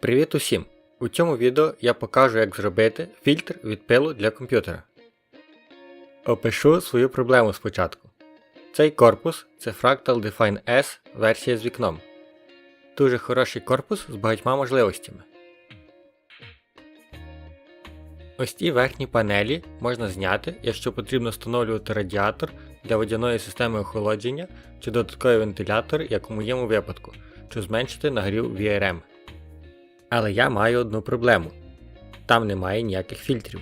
Привіт усім! У цьому відео я покажу, як зробити фільтр від пилу для комп'ютера. Опишу свою проблему спочатку. Цей корпус це Fractal Define S версія з вікном. Дуже хороший корпус з багатьма можливостями. Ось ці верхні панелі можна зняти, якщо потрібно встановлювати радіатор для водяної системи охолодження чи додатковий вентилятор, як у моєму випадку, щоб зменшити нагрів VRM. Але я маю одну проблему: там немає ніяких фільтрів.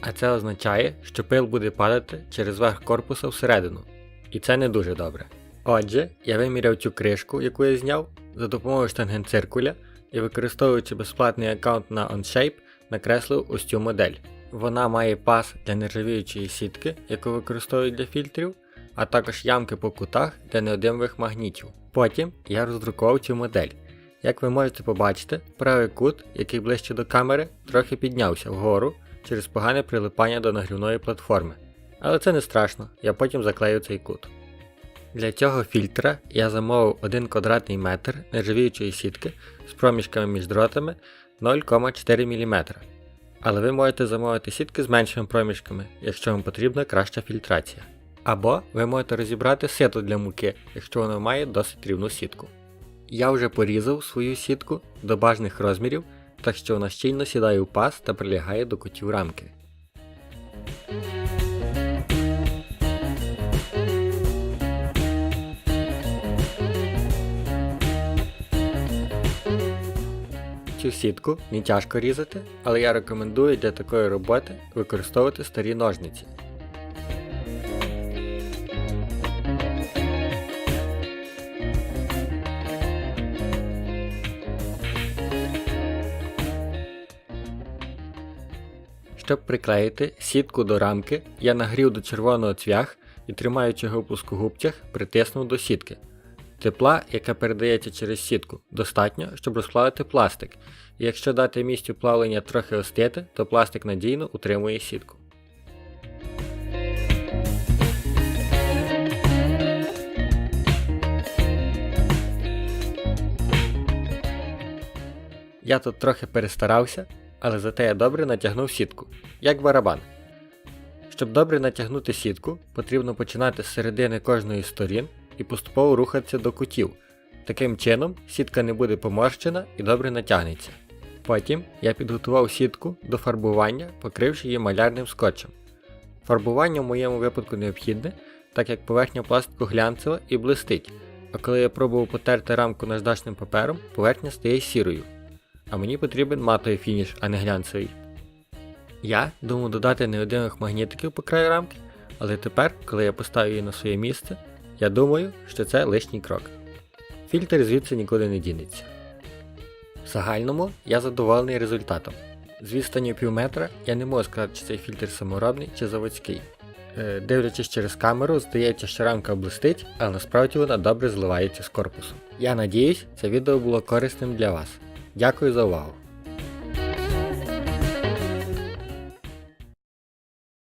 А це означає, що пил буде падати через верх корпуса всередину. І це не дуже добре. Отже, я виміряв цю кришку, яку я зняв, за допомогою штангенциркуля і використовуючи безплатний аккаунт на OnShape, накреслив ось цю модель. Вона має пас для нержавіючої сітки, яку використовують для фільтрів, а також ямки по кутах для неодимових магнітів. Потім я роздрукував цю модель. Як ви можете побачити, правий кут, який ближче до камери, трохи піднявся вгору через погане прилипання до нагрівної платформи. Але це не страшно, я потім заклею цей кут. Для цього фільтра я замовив 1 квадратний метр нержавіючої сітки з проміжками між дротами 0,4 мм. Але ви можете замовити сітки з меншими проміжками, якщо вам потрібна краща фільтрація. Або ви можете розібрати сито для муки, якщо воно має досить рівну сітку. Я вже порізав свою сітку до бажаних розмірів, так що вона щільно сідає у паз та прилягає до кутів рамки. Цю сітку не тяжко різати, але я рекомендую для такої роботи використовувати старі ножниці. Щоб приклеїти сітку до рамки, я нагрів до червоного цвях і тримаючи його в плоскогубцях, притиснув до сітки. Тепла, яка передається через сітку, достатньо, щоб розплавити пластик, і якщо дати місцю плавлення трохи остити, то пластик надійно утримує сітку. Я тут трохи перестарався, але зате я добре натягнув сітку, як барабан. Щоб добре натягнути сітку, потрібно починати з середини кожної з сторін і поступово рухатися до кутів. Таким чином сітка не буде поморщена і добре натягнеться. Потім я підготував сітку до фарбування, покривши її малярним скотчем. Фарбування в моєму випадку необхідне, так як поверхня пластику глянцева і блистить, а коли я пробував потерти рамку наждачним папером, поверхня стає сірою. А мені потрібен матовий фініш, а не глянцевий. Я думав додати неодимих магнітиків по краю рамки, але тепер, коли я поставив її на своє місце, я думаю, що це лишній крок. Фільтр звідси нікуди не дінеться. В загальному я задоволений результатом. З відстані пів метра я не можу сказати, чи цей фільтр саморобний чи заводський. Е, дивлячись через камеру, здається, що рамка блистить, але насправді вона добре зливається з корпусом. Я надіюсь, це відео було корисним для вас. Дякую за увагу!